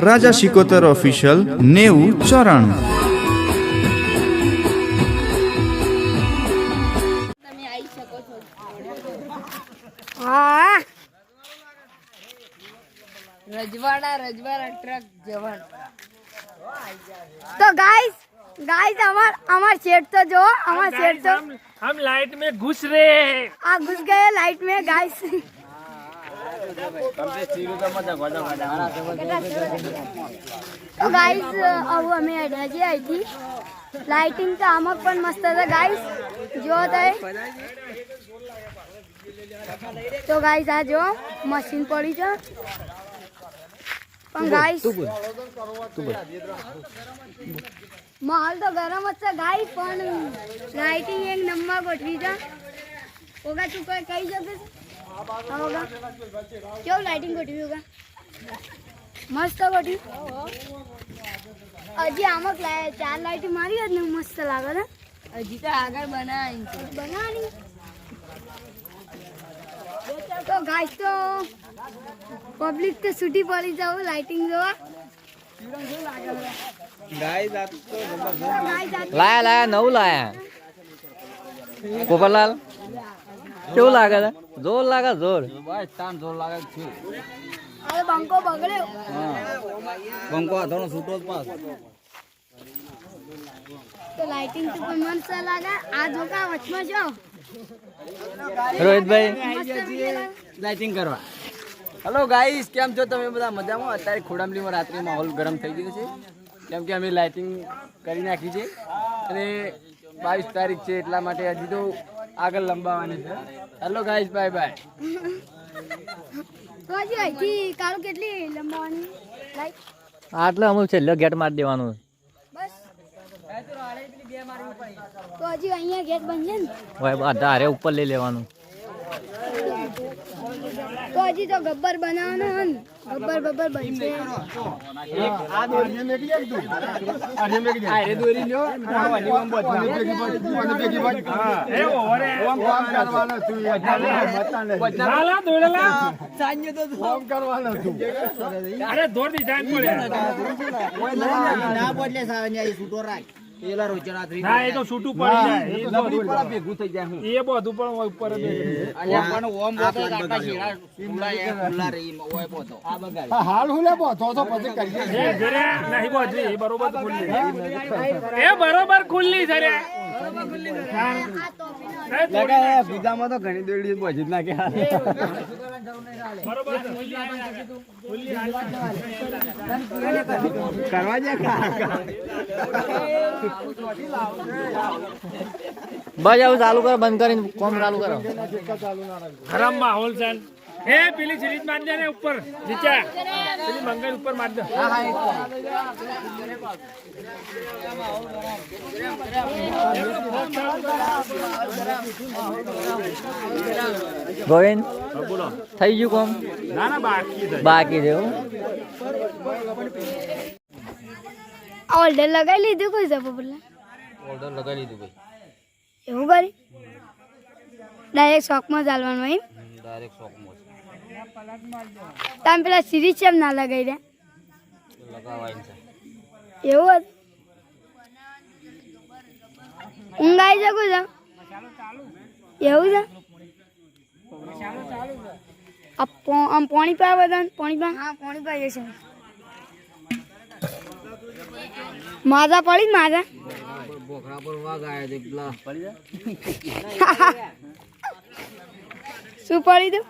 રાજા Sikotar official નેવું ચોરાણું તમે આવી શકો છો હા રજવાડા રજવાડા ટ્રક જવાન તો ગાઈસ ગાઈસ અમાર અમાર શેઠ તો જો અમાર શેઠ તો हम हम लाइट में घुस रहे हैं आ घुस गए लाइट में गाइस તો ગાઈસ આવું અમે અડ્યા છીએ અહીંથી લાઇટિંગ તો આમાં પણ મસ્ત છે ગાઈસ જો તય તો ગાઈસ આ જો મશીન પડી છે. પણ ગાઈસ માહોલ તો ગરમ જ છે ગાઈસ પણ લાઇટિંગ એક નંબર ગોઠવી છે. ઓગા તું કઈ કહી શકે હા ઓગા કેવું લાઇટિંગ ગોઠવી ઓગા મસ્ત ગોઠવી હજી આમાં ચાર લાઈટ મારી હોત ને મસ્ત લાગે ને હજી તો આગળ બનાવી બનાવી તો ગાઈસ તો પબ્લિક તો છૂટી પડી જાવ લાઇટિંગ જોવા. ગાઈસ આ લાયા લાયા નવું લાયા. પોપરલાલ કેવું લાગે છે? જોર લાગે જોર. આ બંકો બગડ્યો તો લાઇટિંગ તો પણ મસ્ત લાગે. આ જોકા વચમાં છો? રોહિતભાઈ. મસ્ત video લાગે. લાઇટિંગ કરવા. હલો ગાઈસ કેમ છો તમે બધા? મજામાં? અત્યારે ખોડામલીમાં રાત્રે માહોલ ગરમ થઈ ગયો છે. કેમ કે અમે લાઇટિંગ કરી નાખી છે. અને બાવીસ તારીખ છે એટલા માટે હજી તો આગળ લંબાવાની છે. હેલો ગાઈસ બાય બાય તો હજી અહીંથી કાળું કેટલી લંબાવાની લાઈક આટલે અમુક છેલ્લો ગેટ મારી દેવાનું બસ. તો હજી અહીંયા ગેટ બનશે ને? હોય બધા હારે ઉપર લઈ લેવાનું. હજી તો ગબ્બર બનાવવાનો ગબ્બર બબ્બર બનશે અરે દોરની જાય ના બોલે સારા છૂટો રાખ એલા રોજરાત્રી ના એ તો છૂટું પડી જાય એ લબડી પર ભેગું થઈ જાય હું એ બધું પણ ઉપર અલ્યા પણ ઓમ બોતો કાકા શીરા ફૂલા એ ફૂલા રહી ઓય બોતો આ બગાડ હાલ હુલે બોતો તો પછી કરીએ એ ઘરે નહીં બોજરી બરોબર ખુલ્લી એ બરોબર ખુલ્લી છે બરોબર ખુલ્લી છે આ તો ઘણી દોડી બોજી જ નાખે. બરોબર છે. ખુલ્લી કરવા દે બસ આવું ચાલુ કરો બંધ કરીને કોમ ચાલુ કરો. ખરાબ માહોલ છે. એ પેલી સિરીજ માર દે ને ઉપર નીચે. પેલી મંગલ ઉપર માર દે. ગોવિંદ થઈ ગયું કોમ? ના ના બાકી છે ઓર્ડર આ ઓલ્ડર લગાવી લીધું કોઈ જપો પેલા ઓર્ડર લગાવી લીધું ભાઈ એવું કરી? ડાયરેક્ટ શોખમાં ચાલવાનું એમ? ડાયરેક્ટ શોપમાં તમે પેલા સિરીઝ કેમ ના લગાવી રહ્યા? લગાવાય છે. એવું હતું? શકું છો. એવું છે? આમ પાણી પા બધા પાણી પા? હા પાણી પાઈએ છે માજા પડી ને માજા? બોખરા પર વાઘ આવ્યો છે પેલા પડી જાય શું પડી તું?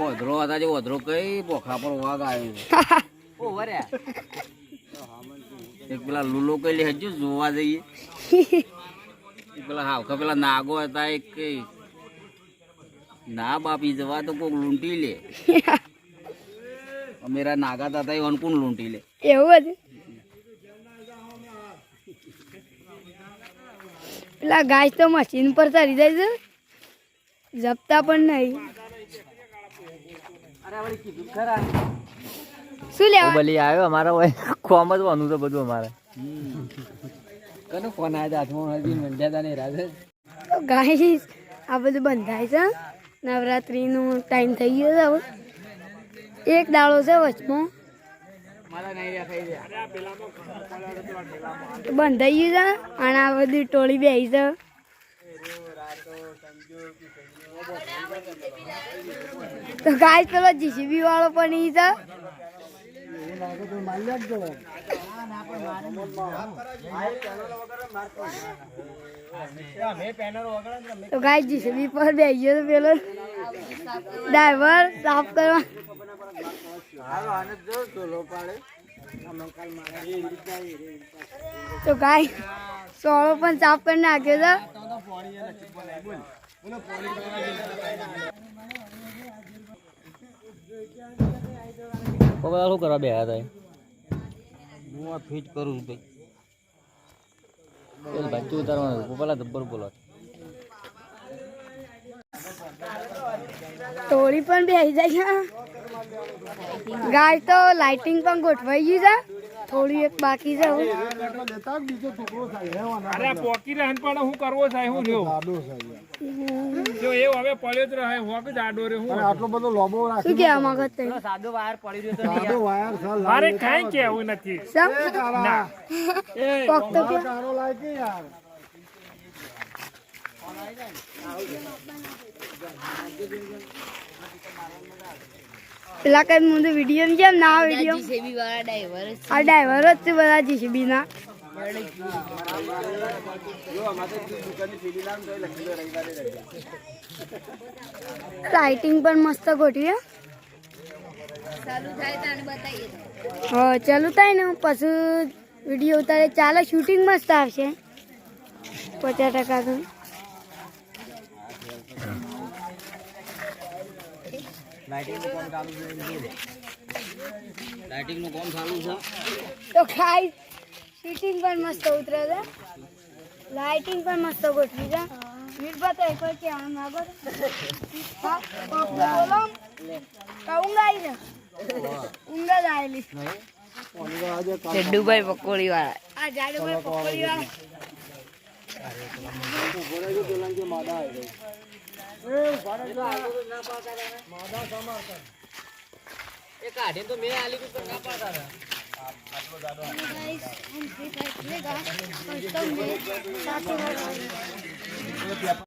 ઓધરો હતા જે ઓધરો કઈ બોખરા પર વાઘ આવ્યો. છે એક પેલા લુલો કઈ લે હજુ જોવા જઈએ. પેલા હાવખા પેલા નાગો હતા એક ના બાપી જવા તો કોક લૂંટી લે. અમેરા નાગા હતા એ કોણ લૂંટી લે? એવું હતું પેલા ગાય તો મશીન પર ચડી જાય છે. જપતા પણ નહીં. શું લેવા? બલી આવ્યો અમારે હોય. કોમ જ વાનું છે બધું અમારે. કનો ફોન આવ્યો? હાથમાં હજી મંડ્યા તા ને રાધે તો ગાઈસ આ બધું બંધાય છે. નવરાત્રિનો ટાઈમ થઈ ગયો છે હવે. એક દાડો છે વચમાં. બંધાઈ ગયું. છે અને આ બધી ટોળી બેસી છે. તો ગાય પેલો જીસીબી વાળો પણ ઈ છે. તો ગાય જીસીબી પર બે ગયો તો પેલો ડ્રાઈવર સાફ કરવા. તો ગાય સોળો પણ સાફ કરી નાખ્યો છે. પપ્પા શું કરવા બેહા હતા હું આ ફિટ કરું છું ભાઈ. ભાચું ઉતારવાનું હતું. પપ્પા જબ્બર બોલો. ટોળી પણ બેસી જાય છે ગાય તો લાઇટિંગ પણ ગોઠવાઈ ગઈ છે. થોડી એક બાકી છે. અરે પોકી રહે પણ હું કરવો થાય હું રહ્યો જો એ હવે પડ્યો જ રહે હોક જ આડો રે હું શું કહેવા માંગો છો તમે? મારે કઈ કેવું નથી સમ? ના કોક તો કહો. પેલા કઈ તો વીડિયો ની જેમ ના વીડિયો જીસીબી વાળા ડ્રાઈવર આ ડ્રાઈવર જ છે બધા જીસીબી ના. લાઇટિંગ પણ મસ્ત ગોઠવી હા. ચાલુ થાય ને પછી વીડિયો ઉતારે ચાલે શૂટિંગ મસ્ત આવશે. પચાસ ટકા તો. લાઇટિંગનું કામ ચાલુ છે તો ખાઈ શૂટિંગ પણ મસ્ત ઉતરે છે. લાઇટિંગ પણ મસ્ત ગોઠવી છે. વીરભા તો એકવાર કહેવા માંગો છો? હા તો બોલો. ઊંઘ આવી છે. ઊંઘ જ આવેલી ચડ્ડુભાઈ પકોડી વાળા આ જાડુભાઈ પકોડી વાળા એ કાઢીને તો મેં આલી કુકર ના પાડતા હતા.